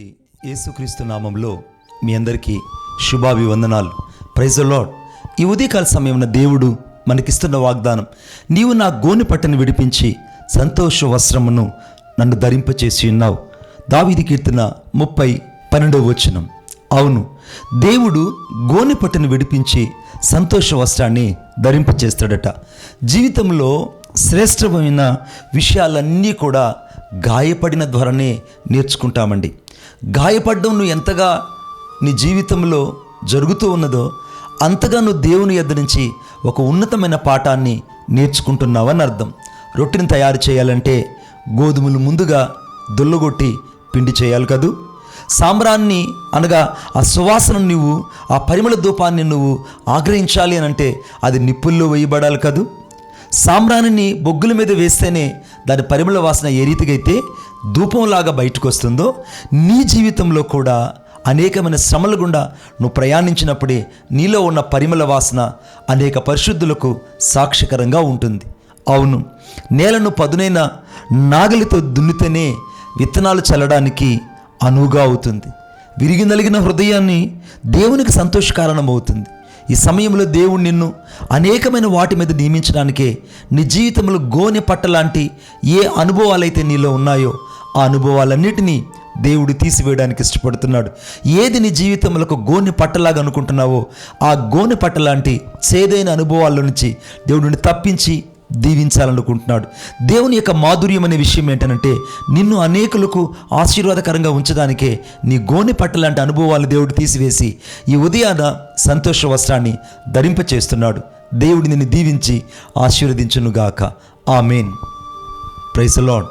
యేసుక్రీస్తు నామంలో మీ అందరికీ శుభాభివందనాలు. ప్రైజ్ లాడ్ ఈ ఉదయకాల సమయంలో దేవుడు మనకిస్తున్న వాగ్దానం నీవు నా గోని పట్టను విడిపించి సంతోష వస్త్రమును నన్ను ధరింపచేసి ఉన్నావు. దావిది కీర్తన ముప్పై పన్నెండవ వచనం. అవును దేవుడు గోని పట్టును విడిపించి సంతోష వస్త్రాన్ని ధరింపచేస్తాడట. జీవితంలో శ్రేష్టమైన విషయాలన్నీ కూడా గాయపడిన ద్వారానే నేర్చుకుంటామండి. గాయపడడం నువ్వు ఎంతగా నీ జీవితంలో జరుగుతూ ఉన్నదో అంతగా నువ్వు దేవుని ఎద్ద నుంచి ఒక ఉన్నతమైన పాఠాన్ని నేర్చుకుంటున్నావని అర్థం. రొట్టెని తయారు చేయాలంటే గోధుమలు ముందుగా దుల్లగొట్టి పిండి చేయాలి కదూ? సాంబ్రాన్ని అనగా ఆ సువాసన నువ్వు ఆ పరిమళ ధూపాన్ని నువ్వు ఆగ్రహించాలి అని అంటే అది నిప్పుల్లో వేయబడాలి కదూ? సాంబ్రాణిని బొగ్గుల మీద వేస్తేనే దాని పరిమళ వాసన ఏ రీతిగా అయితే ధూపంలాగా బయటకు వస్తుందో నీ జీవితంలో కూడా అనేకమైన శ్రమల గుండా నువ్వు ప్రయాణించినప్పుడే నీలో ఉన్న పరిమళ వాసన అనేక పరిశుద్ధులకు సాక్షికరంగా ఉంటుంది. అవును నేలను పదునైన నాగలితో దున్నితేనే విత్తనాలు చల్లడానికి అనువుగా అవుతుంది. విరిగి నలిగిన హృదయాన్ని దేవునికి సంతోషకారణం అవుతుంది ఈ సమయంలో దేవుడు నిన్ను అనేకమైన వాటి మీద నియమించడానికే నీ జీవితంలో గోనె పట్టలాంటి ఏ అనుభవాలైతే నీలో ఉన్నాయో ఆ అనుభవాలన్నిటినీ దేవుడు తీసివేయడానికి ఇష్టపడుతున్నాడు. ఏది నీ జీవితంలో ఒక గోనె పట్టలాగా అనుకుంటున్నావో ఆ గోనె పట్టలాంటి చేదైన అనుభవాల నుంచి దేవుడిని తప్పించి దీవించాలనుకుంటున్నాడు. దేవుని యొక్క మాధుర్యం అనే విషయం ఏంటంటే నిన్ను అనేకులకు ఆశీర్వాదకరంగా ఉంచడానికే నీ గోనె పట్టలాంటి అనుభవాలు దేవుడు తీసివేసి ఈ ఉదయాన సంతోష వస్త్రాన్ని ధరింపచేస్తున్నాడు. దేవుడి నిన్ను దీవించి ఆశీర్వదించునుగాక. ఆమెన్. Price lord